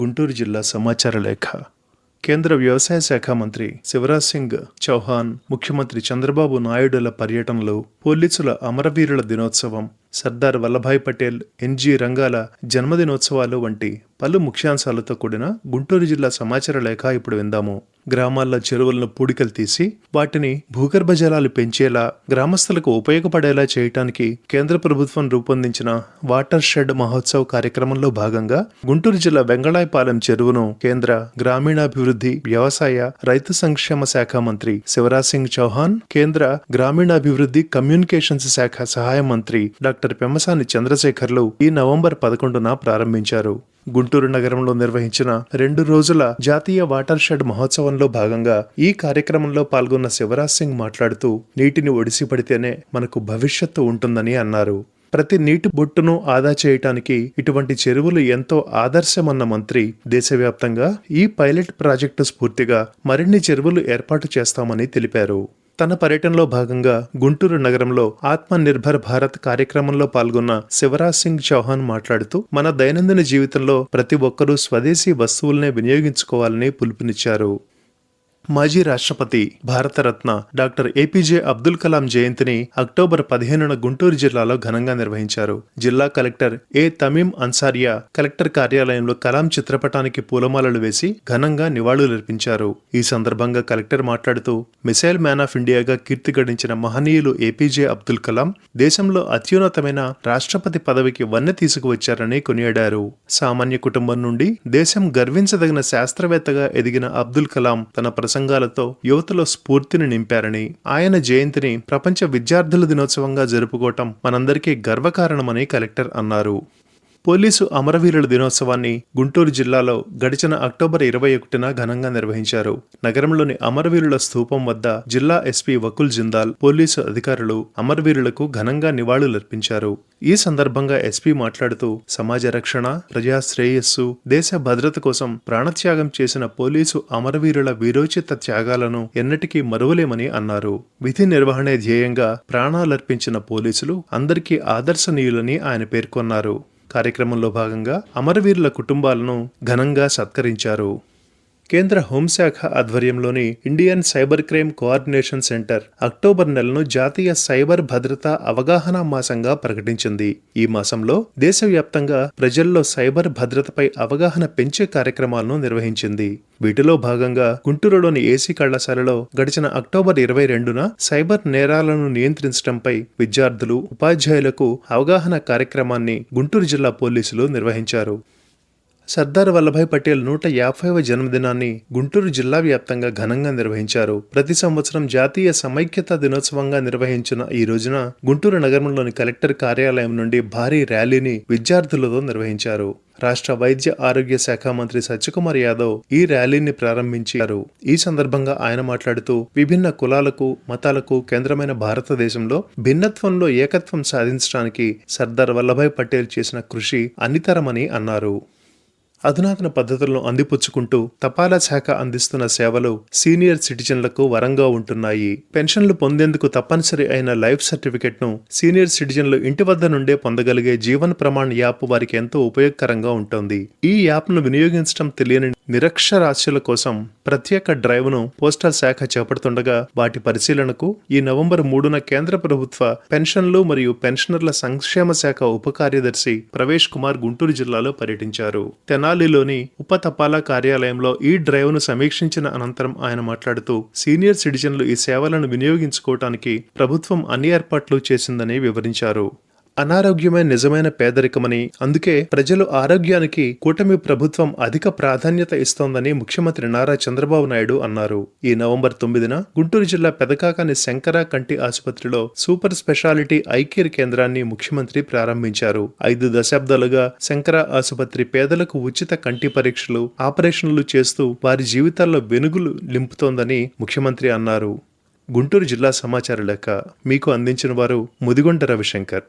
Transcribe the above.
గుంటూరు జిల్లా సమాచార లేఖ. కేంద్ర వ్యవసాయ శాఖ మంత్రి శివరాజ్ సింగ్ చౌహాన్ ముఖ్యమంత్రి చంద్రబాబు నాయుడుల పర్యటనలో పోలీసుల అమరవీరుల దినోత్సవం సర్దార్ వల్లభాయ్ పటేల్ ఎన్జీ రంగాల జన్మదినోత్సవాలు వంటి పలు ముఖ్యాంశాలతో కూడిన గుంటూరు జిల్లా సమాచార లేఖ ఇప్పుడు విందాము. గ్రామాల్లో చెరువులను పూడికలు తీసి వాటిని భూగర్భ జలాలు పెంచేలా గ్రామస్తులకు ఉపయోగపడేలా చేయటానికి కేంద్ర ప్రభుత్వం రూపొందించిన వాటర్ షెడ్ మహోత్సవ్ కార్యక్రమంలో భాగంగా గుంటూరు జిల్లా వెంగళాయపాలెం చెరువును కేంద్ర గ్రామీణాభివృద్ధి వ్యవసాయ రైతు సంక్షేమ శాఖ మంత్రి శివరాజ్ సింగ్ చౌహాన్ కేంద్ర గ్రామీణాభివృద్ధి కమ్యూనికేషన్స్ శాఖ సహాయ మంత్రి డాక్టర్ పెమ్మసాని చంద్రశేఖర్లు ఈ నవంబర్ పదకొండున ప్రారంభించారు. గుంటూరు నగరంలో నిర్వహించిన రెండు రోజుల జాతీయ వాటర్ షెడ్ మహోత్సవంలో భాగంగా ఈ కార్యక్రమంలో పాల్గొన్న శివరాజ్ సింగ్ మాట్లాడుతూ నీటిని ఒడిసి పడితేనే మనకు భవిష్యత్తు ఉంటుందని అన్నారు. ప్రతి నీటి బొట్టును ఆదా చేయటానికి ఇటువంటి చెరువులు ఎంతో ఆదర్శమన్న మంత్రి దేశవ్యాప్తంగా ఈ పైలట్ ప్రాజెక్టు స్ఫూర్తిగా మరిన్ని చెరువులు ఏర్పాటు చేస్తామని తెలిపారు. తన పర్యటనలో భాగంగా గుంటూరు నగరంలో ఆత్మ నిర్భర్ భారత్ కార్యక్రమంలో పాల్గొన్న శివరాజ్ సింగ్ చౌహాన్ మాట్లాడుతూ మన దైనందిన జీవితంలో ప్రతి ఒక్కరూ స్వదేశీ వస్తువులనే వినియోగించుకోవాలని పిలుపునిచ్చారు. మాజీ రాష్ట్రపతి భారతరత్న డాక్టర్ ఏపీజే అబ్దుల్ కలాం జయంతిని అక్టోబర్ పదిహేనున గుంటూరు జిల్లాలో ఘనంగా నిర్వహించారు. జిల్లా collector A Tamim Ansariya collector కార్యాలయంలో కలాం చిత్రపటానికి పూలమాలలు వేసి ఘనంగా నివాళులర్పించారు. ఈ సందర్భంగా కలెక్టర్ మాట్లాడుతూ మిసైల్ మ్యాన్ ఆఫ్ ఇండియాగా కీర్తి గడించిన మహనీయులు ఏపీజే అబ్దుల్ కలాం దేశంలో అత్యున్నతమైన రాష్ట్రపతి పదవికి వన్నె తీసుకువచ్చారని కొనియాడారు. సామాన్య కుటుంబం నుండి దేశం గర్వించదగిన శాస్త్రవేత్తగా ఎదిగిన అబ్దుల్ కలాం తన ప్రసంగాలతో యువతలో స్ఫూర్తిని నింపారని ఆయన జయంతిని ప్రపంచ విద్యార్థుల దినోత్సవంగా జరుపుకోవటం మనందరికీ గర్వకారణమని కలెక్టర్ అన్నారు. పోలీసు అమరవీరుల దినోత్సవాన్ని గుంటూరు జిల్లాలో గడిచిన అక్టోబర్ ఇరవై ఒకటిన ఘనంగా నిర్వహించారు. నగరంలోని అమరవీరుల స్థూపం వద్ద జిల్లా ఎస్పీ వకుల్ జిందాల్ పోలీసు అధికారులు అమరవీరులకు ఘనంగా నివాళులర్పించారు. ఈ సందర్భంగా ఎస్పీ మాట్లాడుతూ సమాజ రక్షణ ప్రజా శ్రేయస్సు దేశ భద్రత కోసం ప్రాణత్యాగం చేసిన పోలీసు అమరవీరుల వీరోచిత త్యాగాలను ఎన్నటికీ మరువలేమని అన్నారు. విధి నిర్వహణే ధ్యేయంగా ప్రాణాలర్పించిన పోలీసులు అందరికీ ఆదర్శనీయులని ఆయన పేర్కొన్నారు. కార్యక్రమంలో భాగంగా అమరవీరుల కుటుంబాలను ఘనంగా సత్కరించారు. కేంద్ర హోంశాఖ ఆధ్వర్యంలోని Indian cyber crime coordination centre October నెలను జాతీయ సైబర్ భద్రత అవగాహన మాసంగా ప్రకటించింది. ఈ మాసంలో దేశవ్యాప్తంగా ప్రజల్లో సైబర్ భద్రతపై అవగాహన పెంచే కార్యక్రమాలను నిర్వహించింది. వీటిలో భాగంగా గుంటూరులోని ఏసీ కళాశాలలో గడిచిన అక్టోబర్ ఇరవై రెండున సైబర్ నేరాలను నియంత్రించడంపై విద్యార్థులు ఉపాధ్యాయులకు అవగాహన కార్యక్రమాన్ని గుంటూరు జిల్లా పోలీసులు నిర్వహించారు. సర్దార్ వల్లభాయ్ పటేల్ నూట యాభైవ జన్మదినాన్ని గుంటూరు జిల్లా వ్యాప్తంగా ఘనంగా నిర్వహించారు. ప్రతి సంవత్సరం జాతీయ సమైక్యత దినోత్సవంగా నిర్వహించిన ఈ రోజున గుంటూరు నగరంలోని కలెక్టర్ కార్యాలయం నుండి భారీ ర్యాలీని విద్యార్థులతో నిర్వహించారు. రాష్ట్ర వైద్య ఆరోగ్య శాఖ మంత్రి సత్యకుమార్ యాదవ్ ఈ ర్యాలీని ప్రారంభించారు. ఈ సందర్భంగా ఆయన మాట్లాడుతూ విభిన్న కులాలకు మతాలకు కేంద్రమైన భారతదేశంలో భిన్నత్వంలో ఏకత్వం సాధించడానికి సర్దార్ వల్లభాయ్ పటేల్ చేసిన కృషి అనితరమని అన్నారు. అధునాతన పద్ధతులను అందిపుచ్చుకుంటూ తపాలా శాఖ అందిస్తున్న సేవలు సీనియర్ సిటిజన్లకు వరంగా ఉంటున్నాయి. పెన్షన్లు పొందేందుకు తప్పనిసరి అయిన లైఫ్ సర్టిఫికెట్ను సీనియర్ సిటిజన్లు ఇంటి వద్ద నుండే పొందగలిగే జీవన ప్రమాణ్ యాప్ వారికి ఎంతో ఉపయోగకరంగా ఉంటుంది. ఈ యాప్ను వినియోగించడం తెలియని నిరక్షరాస్యుల కోసం ప్రత్యేక డ్రైవ్ను పోస్టల్ శాఖ చేపడుతుండగా వాటి పరిశీలనకు ఈ నవంబర్ మూడున కేంద్ర ప్రభుత్వ పెన్షన్లు మరియు పెన్షనర్ల సంక్షేమ శాఖ ఉప కార్యదర్శి ప్రవేశ్ కుమార్ గుంటూరు జిల్లాలో పర్యటించారు. తెనాలిలోని ఉప తపాలా కార్యాలయంలో ఈ డ్రైవ్ను సమీక్షించిన అనంతరం ఆయన మాట్లాడుతూ సీనియర్ సిటిజన్లు ఈ సేవలను వినియోగించుకోవటానికి ప్రభుత్వం అన్ని ఏర్పాట్లు చేసిందని వివరించారు. అనారోగ్యమే నిజమైన పేదరికమని అందుకే ప్రజలు ఆరోగ్యానికి కూటమి ప్రభుత్వం అధిక ప్రాధాన్యత ఇస్తోందని ముఖ్యమంత్రి నారా చంద్రబాబు నాయుడు అన్నారు. ఈ నవంబర్ తొమ్మిదిన గుంటూరు జిల్లా పెదకాకాని శంకర కంటి ఆసుపత్రిలో సూపర్ స్పెషాలిటీ ఐకేర్ కేంద్రాన్ని ముఖ్యమంత్రి ప్రారంభించారు. ఐదు దశాబ్దాలుగా శంకర ఆసుపత్రి పేదలకు ఉచిత కంటి పరీక్షలు ఆపరేషన్లు చేస్తూ వారి జీవితాల్లో వెనుగులు నింపుతోందని ముఖ్యమంత్రి అన్నారు. గుంటూరు జిల్లా సమాచార లేఖ. మీకు అందించిన వారు ముదిగొండ రవిశంకర్.